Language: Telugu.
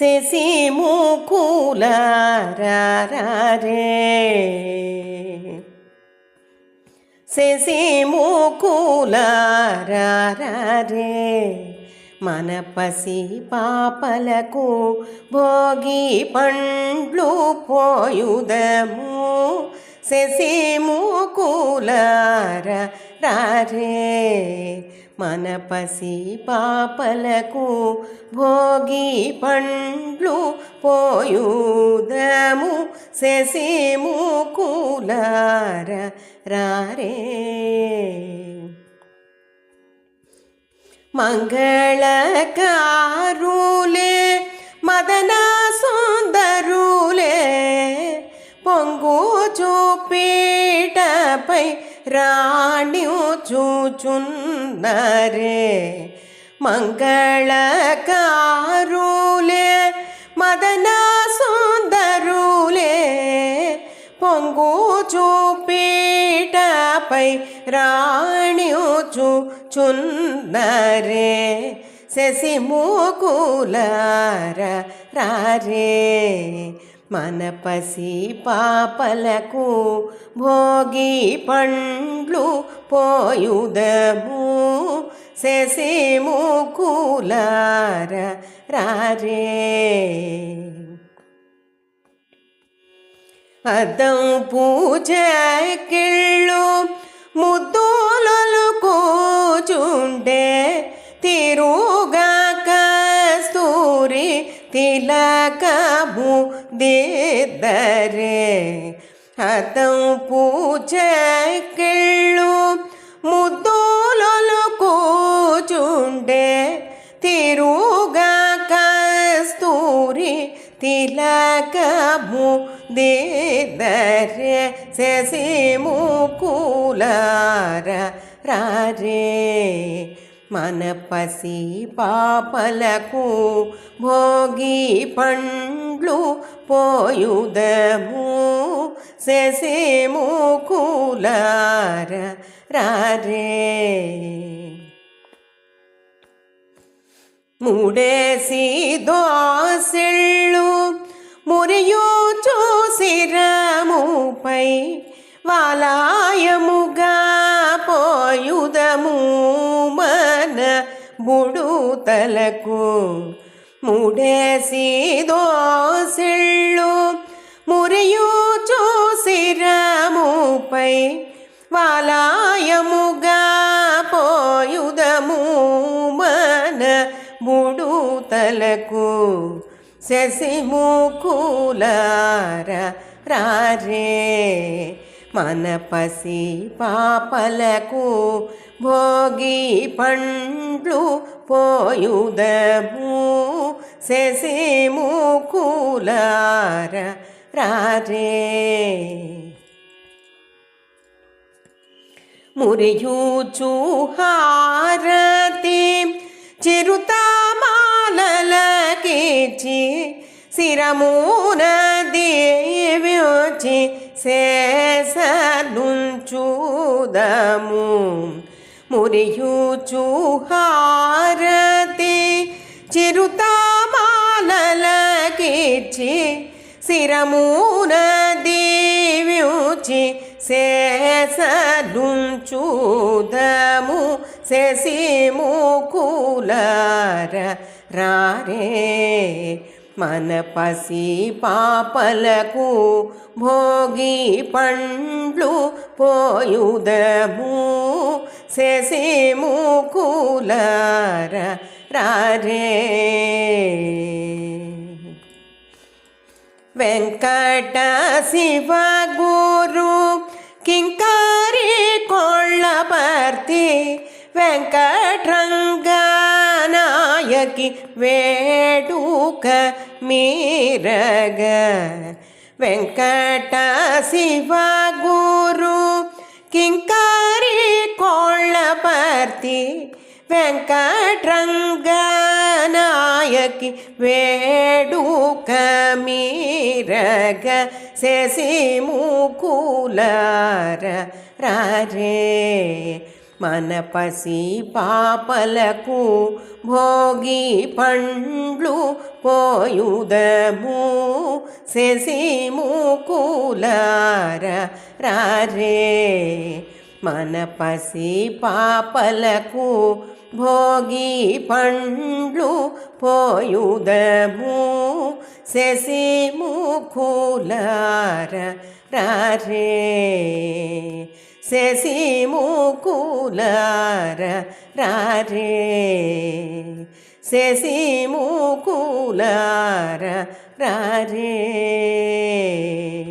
శశి ముకుల రే శశి ముకుల రే మన పసి పాపలకు భోగి పండ్లు పోయుదము. శశి ముకుల రే మన పసి పాపలకు భోగి పండ్లు పోయుదము. శశిము ముకులార రారే. మంగళకారులే మదన సుందరులే పొంగు చూపీటపై రాణి చూచున్నరే. మంగళకారులే మదన సుందరులే పొంగు చూపీటపై రాణి చూచున్నరే. శశిమూకులార రారే. మన పసి పాపలకు భోగి పండ్లు పోయుదము. శశి మూకులార రారే పూజ కిళ్ళు ముద్దులలు కూచుండే తిరు కస్తూరి తిలకము దిద్దరే అద్దం పూజకిళ్ళు ముద్దులలు కూచుండే తిరుగా కస్తూరి తిలకము దేదరే. శశి ముకులార రారే మన పసి పాపలకు భోగి పండ్లు పోయుదము. శశి ముకులార రారే. మూడేసి దోసిళ్ళు మురియు చూసిరముపై వాలాయముగా పోయుదము. మన బుడుతలకు మూడేసి దోసిళ్ళు మురియు శిరముపై వాలాయముగా పోయుదము మన బుడూతలకు శశి ముకులార రారే మన పసి పాపలకు భోగి పండ్లు పోయుదము. శశి ముకులార రారే మురియూచు హారతి చిరుతామాలకిచి శిరమూన దేవ్యోచి శేషలుంచుదము మురియూచు హారతి చిరుతామాలకిచి శిరమూన దేవ్యోచి శేషలుంచుదము శశిముకులార రారే మన పసి పాపలకు భోగి పండ్లు పోయుదము. శశిముకులర రారే. వెంకట శివ గురు కింకారి కొళ్ళపర్తి వెంకట్రంగనాయకి వేడుక మీరగ వెంకట శివ గురు కింకారి కొళ్ళపర్తి వెంకట్రంగనాయకి వేడుక మీరగ శశి ముకులార రారే మన పసి పాపలకు భోగి పండ్లు పోయుదము. శశిముకులార రారే మన పసి పాపలకు భోగి పండ్లు పోయుదము. శశిముకులార రారే శశిముకులార రారే శశిముకులార రారే